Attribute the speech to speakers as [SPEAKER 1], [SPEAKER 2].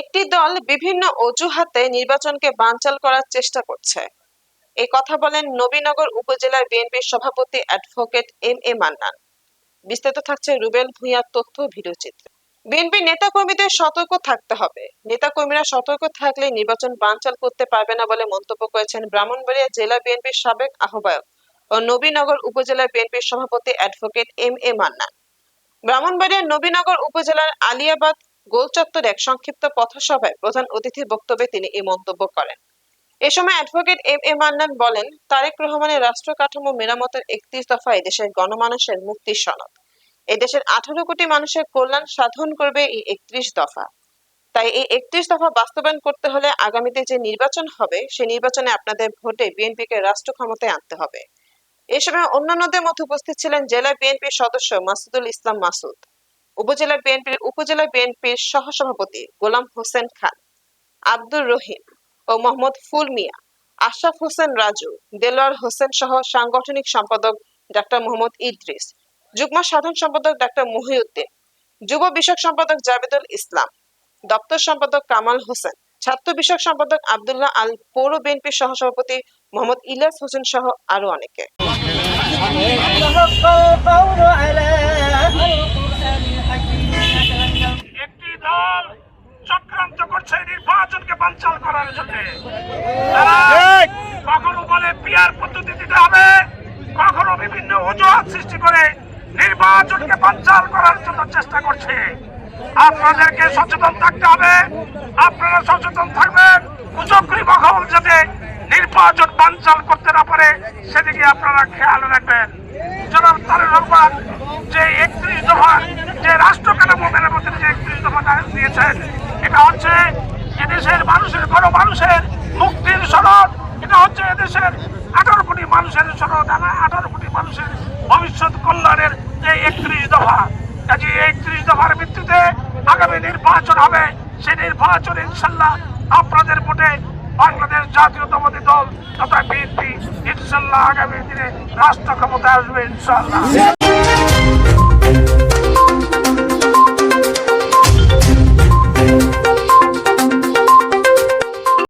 [SPEAKER 1] একটি দল বিভিন্ন অজুহাতে নির্বাচনকে বানচাল করার চেষ্টা করছে। এ কথা বলেন নবীনগর উপজেলার বিএনপির সভাপতি অ্যাডভোকেট এম এ মান্নান। বিস্তারিত থাকছে রুবেল ভূঁইয়ার তথ্য ভিডিওচিত্রে। বিএনপি নেতাকর্মীদের সতর্ক থাকতে হবে। নেতাকর্মীরা সতর্ক থাকলে নির্বাচন বানচাল করতে পারবে না বলে মন্তব্য করেছেন ব্রাহ্মণবাড়িয়া জেলা বিএনপির সাবেক আহ্বায়ক ও নবীনগর উপজেলা বিএনপির সভাপতি অ্যাডভোকেট এম এ মান্নান। ব্রাহ্মণবাড়িয়ার নবীনগর উপজেলার আলিয়াবাদ গোলচত্বরে এক সংক্ষিপ্ত পথসভায় প্রধান অতিথির বক্তব্যে তিনি এই মন্তব্য করেন। এ সময় অ্যাডভোকেট এম এ মান্নান বলেন, তারেক রহমানের রাষ্ট্র কাঠামো মেরামতের একত্রিশ দফা এদেশের গণমানুষের মুক্তির সনদ। এদেশের আঠারো কোটি মানুষের কল্যাণ সাধন করবে এই একত্রিশ দফা। তাই এই একত্রিশ দফা বাস্তবায়ন করতে হলে আগামীতে যে নির্বাচন হবে সেই নির্বাচনে আপনাদের ভোটে বিএনপিকে রাষ্ট্র ক্ষমতায় আনতে হবে। এ সময় অন্যান্যদের মধ্যে উপস্থিত ছিলেন জেলা বিএনপির সদস্য মাসুদুল ইসলাম মাসুদ। উপজেলা বিএনপির উপজেলা বিএনপির সহসভাপতি গোলাম হোসেন খান, আব্দুর রহিম ও মোহাম্মদ ফুল মিয়া, আশরাফ হোসেন রাজু, দেলোয়ার হোসেন সহ সাংগঠনিক সম্পাদক ডাক্তার মোহাম্মদ ইদ্রিস, যুগ্ম সাধারণ সম্পাদক ডাক্তার মহিউদ্দিন, যুব বিষয়ক সম্পাদক জাবেদুল ইসলাম, দপ্তর সম্পাদক কামাল হোসেন, ছাত্র বিষয়ক সম্পাদক আব্দুল্লাহ আল পৌর বিএনপির সহসভাপতি মোহাম্মদ ইলিয়াস হোসেন সহ আরও অনেকে।
[SPEAKER 2] নির্বাচনকে করার জন্য। কখনো বলে পিয়ার পদ্ধতি দিতে হবে কখনো বিভিন্ন অজুহাত সৃষ্টি করে নির্বাচনকে বানচাল করার জন্য চেষ্টা করছে। আপনাদেরকে সচেতন থাকতে হবে। আপনারা সচেতন থাকবেন। কুচক্রি মহল যাতে নির্বাচন বানচাল করতে না পারে সেদিকে আপনারা খেয়াল রাখবেন। জনাব তারেক রহমান যে একত্রিশ দফা যে রাষ্ট্র কাঠামো মেরামতের যে একত্রিশ দফা দিয়েছেন এটা হচ্ছে এদেশের মানুষের, বড় মানুষের মুক্তির সনদ। এটা হচ্ছে এদেশের আঠারো কোটি মানুষের সনদ আঠারো কোটি মানুষের ভবিষ্যৎ কল্যাণের যে একত্রিশ দফা। কাজে একত্রিশ দফার ভিত্তিতে আগামী নির্বাচন হবে। সেই নির্বাচন ইনশাল্লাহ আপনাদের ভোটে বাংলাদেশ জাতীয়তাবাদী দল তথা বিএনপি ইনশাল্লাহ আগামী দিনে রাষ্ট্র ক্ষমতায় আসবে ইনশাল্লাহ।